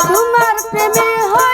তোমার প্রেমে হয়